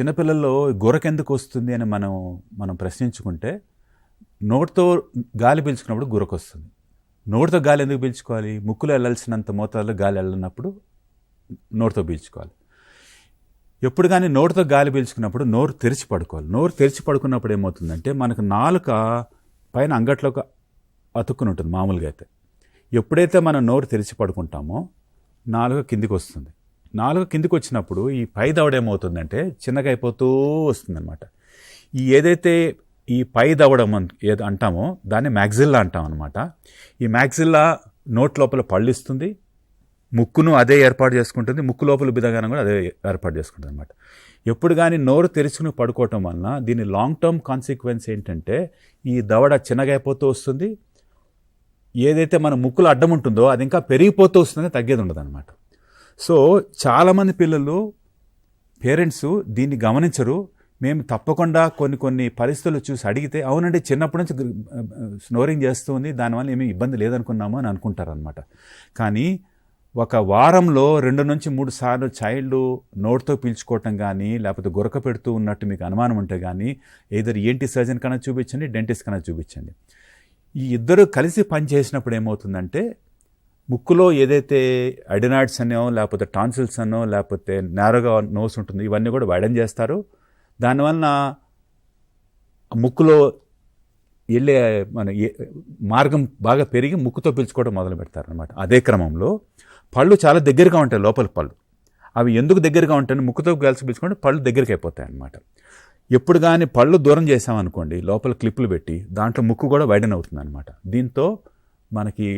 చిన్నపిల్లల్లో గురకెందుకు వస్తుంది అని మనం మనం ప్రశ్నించుకుంటే నోటితో గాలి పీల్చుకున్నప్పుడు గురకు వస్తుంది నోటితో గాలి ఎందుకు పీల్చుకోవాలి? ముక్కులో వెళ్ళాల్సినంత మోతాదులో గాలి వెళ్ళినప్పుడు నోటితో పీల్చుకోవాలి. ఎప్పుడు కానీ నోటితో గాలి పీల్చుకున్నప్పుడు నోరు తెరిచి పడుకోవాలి. నోరు తెరిచి పడుకున్నప్పుడు ఏమవుతుందంటే మనకు నాలుక పైన అంగట్లోకి అతుక్కుని ఉంటుంది మామూలుగా అయితే. ఎప్పుడైతే మనం నోరు తెరిచి పడుకుంటామో నాలుక కిందికి వస్తుంది. నాలుగు కిందికి వచ్చినప్పుడు ఈ పై దవడ ఏమవుతుందంటే చిన్నగా అయిపోతూ వస్తుందన్నమాట. ఈ ఏదైతే ఈ పై దవడం ఏది అంటామో దాన్ని మ్యాగ్జిల్లా అంటాం అనమాట ఈ మ్యాగ్జిల్లా నోట్ లోపల పళ్ళిస్తుంది ముక్కును అదే ఏర్పాటు చేసుకుంటుంది ముక్కు లోపల విధంగానం కూడా అదే ఏర్పాటు చేసుకుంటుంది అనమాట ఎప్పుడు కానీ నోరు తెరుచుకుని పడుకోవటం వలన దీని లాంగ్ టర్మ్ కాన్సిక్వెన్స్ ఏంటంటే ఈ దవడ చిన్నగా అయిపోతూ వస్తుంది. ఏదైతే మన ముక్కులో అడ్డం ఉంటుందో అది ఇంకా పెరిగిపోతూ వస్తుందని తగ్గేది ఉండదు అనమాట సో చాలామంది పిల్లలు పేరెంట్స్ దీన్ని గమనించరు. మేము తప్పకుండా కొన్ని కొన్ని పరిస్థితులు చూసి అడిగితే అవునండి చిన్నప్పటి నుంచి స్నోరింగ్ చేస్తుంది దానివల్ల ఏమీ ఇబ్బంది లేదనుకున్నాము అని అనుకుంటారనమాట కానీ ఒక వారంలో రెండు నుంచి మూడు సార్లు చైల్డ్ నోట్తో పీల్చుకోవటం కానీ లేకపోతే గురక పెడుతూ ఉన్నట్టు మీకు అనుమానం ఉంటే కానీ ఏదర్ ఏంటి సర్జన్ కన్నా చూపించండి డెంటిస్ట్ కన్నా చూపించండి. ఈ ఇద్దరు కలిసి పనిచేసినప్పుడు ఏమవుతుందంటే ముక్కులో ఏదైతే అడినాయిడ్స్ అనో లేకపోతే టాన్సిల్స్ అనో లేకపోతే నేరగా నోస్ ఉంటుంది ఇవన్నీ కూడా వైడన్ చేస్తారు? దానివలన ముక్కులో వెళ్ళే మన ఏ- మార్గం బాగా పెరిగి ముక్కుతో పీల్చుకోవడం మొదలు పెడతారు అనమాట అదే క్రమంలో పళ్ళు చాలా దగ్గరగా ఉంటాయి లోపల పళ్ళు. అవి ఎందుకు దగ్గరగా ఉంటాయని ముక్కుతో కలిసి పీల్చుకుంటే పళ్ళు దగ్గరికి అయిపోతాయి అనమాట ఎప్పుడు కానీ పళ్ళు దూరం చేసామనుకోండి లోపల క్లిప్పులు పెట్టి దాంట్లో ముక్కు కూడా వైడన్ అవుతుంది అనమాట దీంతో మనకి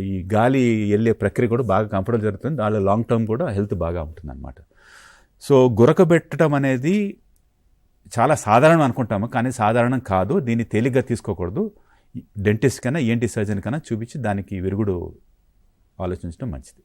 ఈ గాలి వెళ్ళే ప్రక్రియ కూడా బాగా కంఫర్టబుల్ జరుగుతుంది. దానిలో లాంగ్ టర్మ్ కూడా హెల్త్ బాగా ఉంటుంది అనమాట సో గురకబెట్టడం అనేది చాలా సాధారణం అనుకుంటాము కానీ సాధారణం కాదు. దీన్ని తేలిగ్గా తీసుకోకూడదు. డెంటిస్ట్ కన్నా ఏంటి సర్జన్ కన్నా చూపించి దానికి విరుగుడు ఆలోచించడం మంచిది.